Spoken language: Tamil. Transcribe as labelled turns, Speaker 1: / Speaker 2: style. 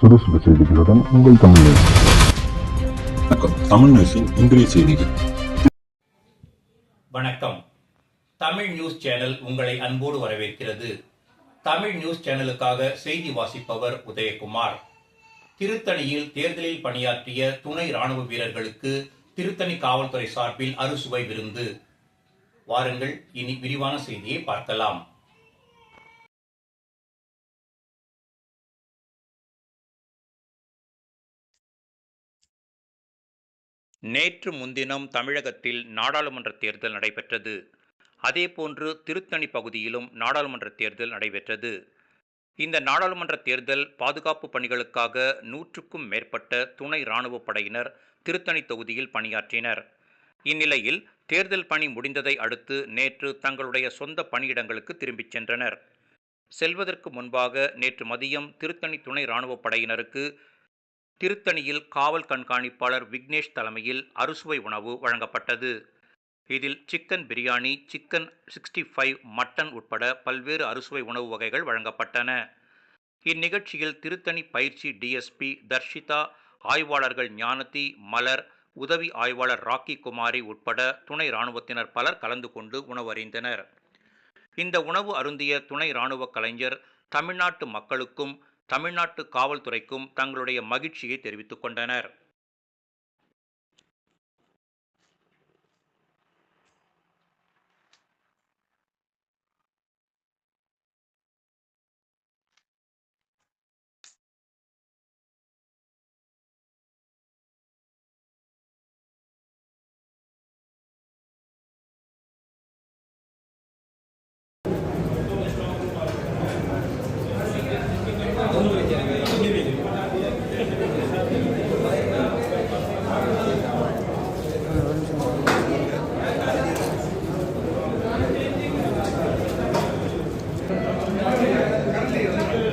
Speaker 1: சுறுசுறு செய்திகளுடன் உங்கள் தமிழ் நியூஸ்.
Speaker 2: வணக்கம். தமிழ் நியூஸின் இன்றைய செய்திகள்.
Speaker 3: வணக்கம். தமிழ் நியூஸ் சேனல் உங்களை அன்போடு வரவேற்கிறது. தமிழ் நியூஸ் சேனலுக்காக செய்தி வாசிப்பவர் உதயகுமார். திருத்தணியில் தேர்தலில் பணியாற்றிய துணை ராணுவ வீரர்களுக்கு திருத்தணி காவல்துறை சார்பில் அறுசுவை விருந்து. வாருங்கள் இனி விரிவான செய்தியை பார்க்கலாம். நேற்று முன்தினம் தமிழகத்தில் நாடாளுமன்ற தேர்தல் நடைபெற்றது. அதேபோன்று திருத்தணி பகுதியிலும் நாடாளுமன்ற தேர்தல் நடைபெற்றது. இந்த நாடாளுமன்ற தேர்தல் பாதுகாப்பு பணிகளுக்காக நூற்றுக்கும் மேற்பட்ட துணை இராணுவப் படையினர் திருத்தணி தொகுதியில் பணியாற்றினர். இந்நிலையில் தேர்தல் பணி முடிந்ததை அடுத்து நேற்று தங்களுடைய சொந்த பணியிடங்களுக்கு திரும்பிச் சென்றனர். செல்வதற்கு முன்பாக நேற்று மதியம் திருத்தணி துணை இராணுவப் படையினருக்கு திருத்தணியில் காவல் கண்காணிப்பாளர் விக்னேஷ் தலைமையில் அறுசுவை உணவு வழங்கப்பட்டது. இதில் chicken biryani chicken sixty five mutton உட்பட பல்வேறு அறுசுவை உணவு வகைகள் வழங்கப்பட்டன. இந்நிகழ்ச்சியில் திருத்தணி பயிற்சி டிஎஸ்பி தர்ஷிதா ஆய்வாளர்கள் ஞானதி மலர் உதவி ஆய்வாளர் ராக்கி குமாரி உட்பட துணை இராணுவத்தினர் பலர் கலந்து கொண்டு உணவறிந்தனர். இந்த உணவு அருந்திய துணை இராணுவ கலைஞர் தமிழ்நாட்டு மக்களுக்கும் தமிழ்நாட்டு காவல்துறைக்கும் தங்களுடைய மகிழ்ச்சியை தெரிவித்துக் கொண்டனர். Gracias.